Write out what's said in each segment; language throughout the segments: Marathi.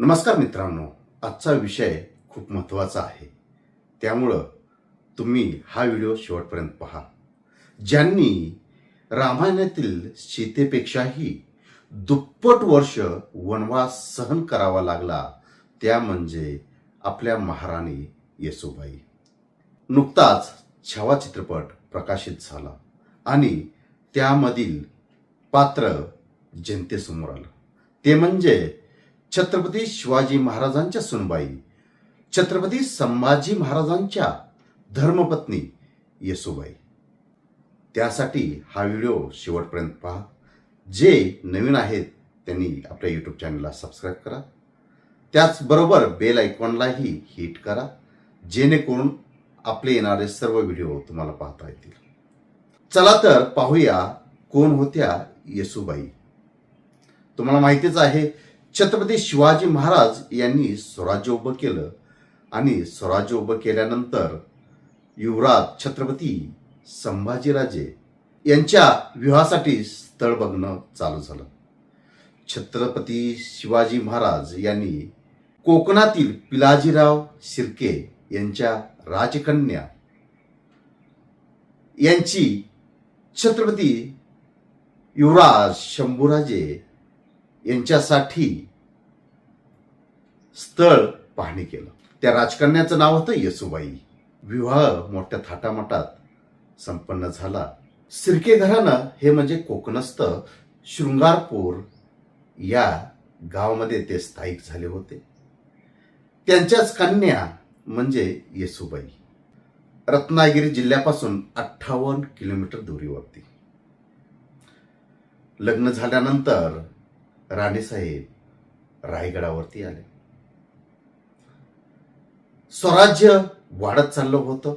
नमस्कार मित्रांनो आजचा विषय खूप महत्त्वाचा आहे. त्यामुळं तुम्ही हा व्हिडिओ शेवटपर्यंत पहा. ज्यांनी रामायणातील सीतेपेक्षाही दुप्पट वर्ष वनवास सहन करावा लागला त्या म्हणजे आपल्या महाराणी येसुबाई. नुकताच छावा चित्रपट प्रकाशित झाला आणि त्यामधील पात्र जनतेसमोर आलं. ते म्हणजे छत्रपती शिवाजी महाराजांच्या सुनबाई छत्रपती संभाजी महाराजांच्या धर्मपत्नी येसुबाई. त्यासाठी हा व्हिडिओ शेवटपर्यंत पहा. जे नवीन आहेत त्यांनी आपल्या यूट्यूब चॅनलला सबस्क्राईब करा. त्याचबरोबर बेल आयकॉनलाही हिट करा जेणेकरून आपले येणारे सर्व व्हिडिओ तुम्हाला पाहता येतील. चला तर पाहूया कोण होत्या येसुबाई. तुम्हाला माहितीच आहे छत्रपती शिवाजी महाराज यांनी स्वराज्य उभं केलं आणि स्वराज्य उभं केल्यानंतर युवराज छत्रपती संभाजीराजे यांच्या विवाहासाठी स्थळ बघणं चालू झालं. छत्रपती शिवाजी महाराज यांनी कोकणातील पिलाजीराव शिर्के यांच्या राजकन्या यांची छत्रपती युवराज शंभूराजे यांच्यासाठी स्थळ पाहणी केलं. त्या राजकन्याचं नाव होतं येसुबाई. विवाह मोठ्या थाटामाटात संपन्न झाला. सिरके घराणं हे म्हणजे कोकणस्थ शृंगारपूर या गावामध्ये ते स्थायिक झाले होते. त्यांच्याच कन्या म्हणजे येसुबाई. रत्नागिरी जिल्ह्यापासून अठ्ठावन्न किलोमीटर दुरीवरती. लग्न झाल्यानंतर राणेसाहेब रायगडावरती आले. स्वराज्य वाढत चाललं होतं.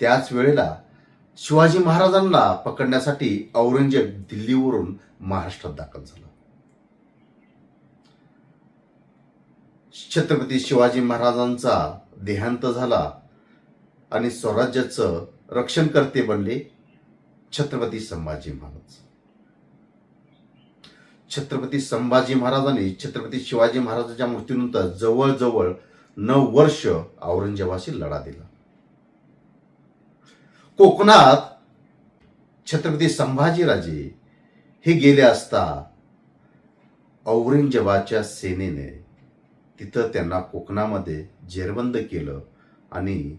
त्याच वेळेला शिवाजी महाराजांना पकडण्यासाठी औरंगजेब दिल्लीवरून महाराष्ट्रात दाखल झाला. छत्रपती शिवाजी महाराजांचा देहांत झाला आणि स्वराज्याचं रक्षणकर्ते बनले छत्रपती संभाजी महाराज. छत्रपती संभाजी महाराजांनी छत्रपती शिवाजी महाराजांच्या मृत्यूनंतर जवळजवळ नऊ वर्ष औरंगजेबाशी लढा दिला. कोकणात छत्रपती संभाजीराजे हे गेले असता औरंगजेबाच्या सेनेने तिथं त्यांना कोकणामध्ये जेरबंद केलं आणि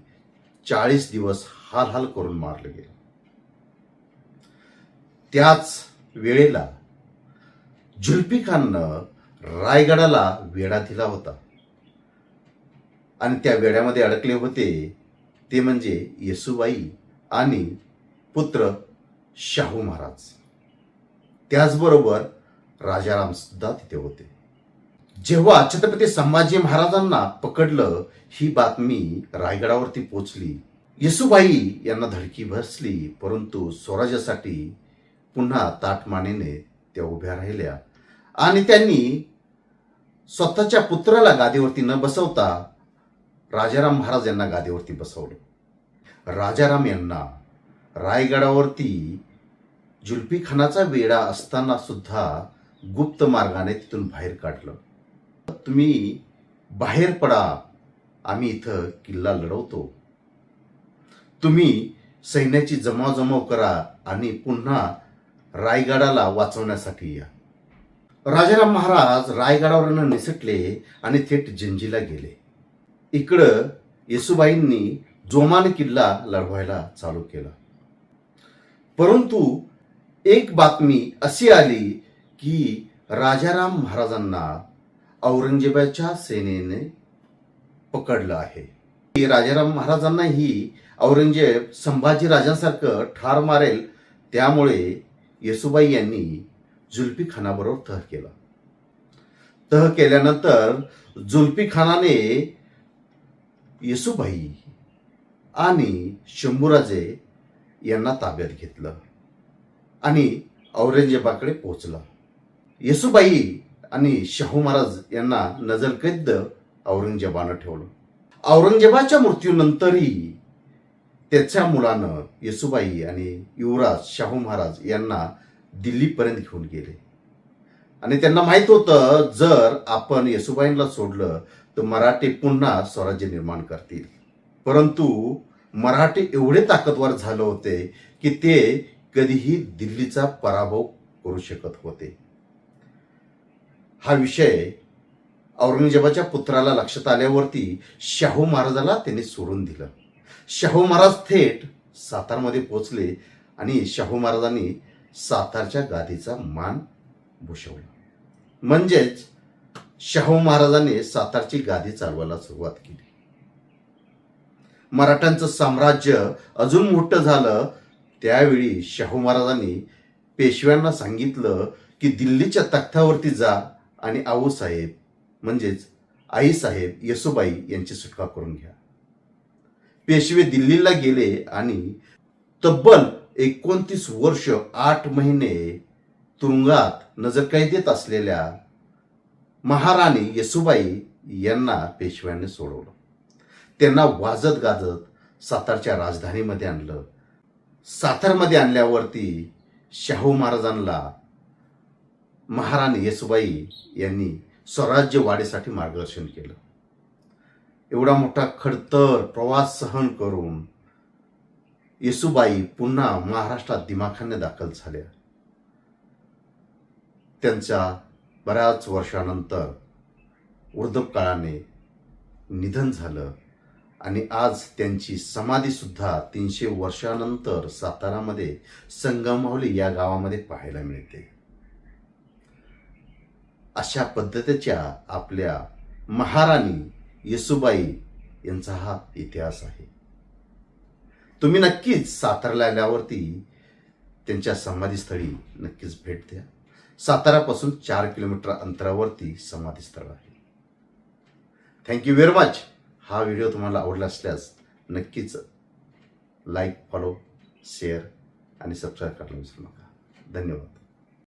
चाळीस दिवस हाल हाल करून मारलं गेलं. त्याच वेळेला जुल्फी खाननं रायगडाला वेढा दिला होता. आणि त्या वेड्यामध्ये अडकले होते ते म्हणजे येसुबाई आणि पुत्र शाहू महाराज. त्याचबरोबर राजाराम सुद्धा तिथे होते. जेव्हा छत्रपती संभाजी महाराजांना पकडलं ही बातमी रायगडावरती पोचली. येसुबाई यांना धडकी बसली परंतु स्वराज्यासाठी पुन्हा ताटमानेने त्या उभ्या राहिल्या. आणि त्यांनी स्वतःच्या पुत्राला गादीवरती न बसवता राजाराम महाराज यांना गादीवरती बसवलं. राजाराम यांना रायगडावरती जुल्फी खानाचा वेडा असताना सुद्धा गुप्त मार्गाने तिथून बाहेर काढलं. तुम्ही बाहेर पडा आम्ही इथं किल्ला लढवतो. तुम्ही सैन्याची जमावजमाव करा आणि पुन्हा रायगडाला वाचवण्यासाठी या. राजाराम महाराज रायगडावरनं निसटले आणि थेट जिंजीला गेले. इकडं येसुबाईंनी जोमान किल्ला लढवायला चालू केला. परंतु एक बातमी अशी आली की राजाराम महाराजांना औरंगजेबाच्या सेनेने पकडलं आहे. राजाराम महाराजांनाही औरंगजेब संभाजी राजांसारखं ठार मारेल त्यामुळे येसुबाई यांनी जुल्फी खानाबरोबर तह केला. तह केल्यानंतर जुल्फी खानाने येसुबाई आणि शंभूराजे यांना ताब्यात घेतलं आणि औरंगजेबाकडे पोहोचला. येसुबाई आणि शाहू महाराज यांना नजरकैद औरंगजेबानं ठेवलं. औरंगजेबाच्या मृत्यूनंतरही त्याच्या मुलानं येसुबाई आणि युवराज शाहू महाराज यांना दिल्लीपर्यंत घेऊन गेले. आणि त्यांना माहीत होतं जर आपण येसुबाईंना सोडलं तर मराठी पुन्हा स्वराज्य निर्माण करतील. परंतु मराठी एवढे ताकदवार झाले होते की ते कधीही दिल्लीचा पराभव करू शकत होते. हा विषय औरंगजेबाच्या पुत्राला लक्षात आल्यावरती शाहू महाराजाला त्यांनी सोडून दिलं. शाहू महाराज थेट सातारमध्ये पोचले आणि शाहू महाराजांनी सातारच्या गादीचा मान भूषवला. म्हणजेच शाहू महाराजांनी सातारची गादी चालवायला सुरुवात केली. मराठ्यांचं साम्राज्य अजून मोठं झालं त्यावेळी शाहू महाराजांनी पेशव्यांना सांगितलं की दिल्लीच्या तख्तावरती जा आणि आऊसाहेब म्हणजेच आईसाहेब येसुबाई यांची सुटका करून घ्या. पेशवे दिल्लीला गेले आणि तब्बल एकोणतीस वर्ष आठ महिने तुरुंगात नजरकैदेत असलेल्या महाराणी येसुबाई यांना पेशव्यांनी सोडवलं. त्यांना वाजत गाजत सातारच्या राजधानीमध्ये आणलं. सातारमध्ये आणल्यावरती शाहू महाराजांना महाराणी येसुबाई यांनी स्वराज्य वाढीसाठी मार्गदर्शन केलं. एवढा मोठा खडतर प्रवास सहन करून येसुबाई पुन्हा महाराष्ट्रात दिमाखाने दाखल झाल्या. त्यांच्या बऱ्याच वर्षानंतर वृद्धकाळाने निधन झालं आणि आज त्यांची समाधी सुद्धा तीनशे वर्षानंतर सातारामध्ये संगमावली या गावामध्ये पाहायला मिळते. अशा पद्धतीच्या आपल्या महाराणी येसुबाई यांचा हा इतिहास आहे. तुम्ही नक्कीच सातारला आल्यावरती त्यांच्या समाधीस्थळी नक्कीच भेट द्या. सातारापासून चार किलोमीटर अंतरावरती समाधीस्थळ आहे. थँक्यू व्हेरी मच हा व्हिडिओ तुम्हाला आवडला असल्यास नक्कीच लाईक फॉलो शेअर आणि सबस्क्राईब करायला विसरू नका. धन्यवाद.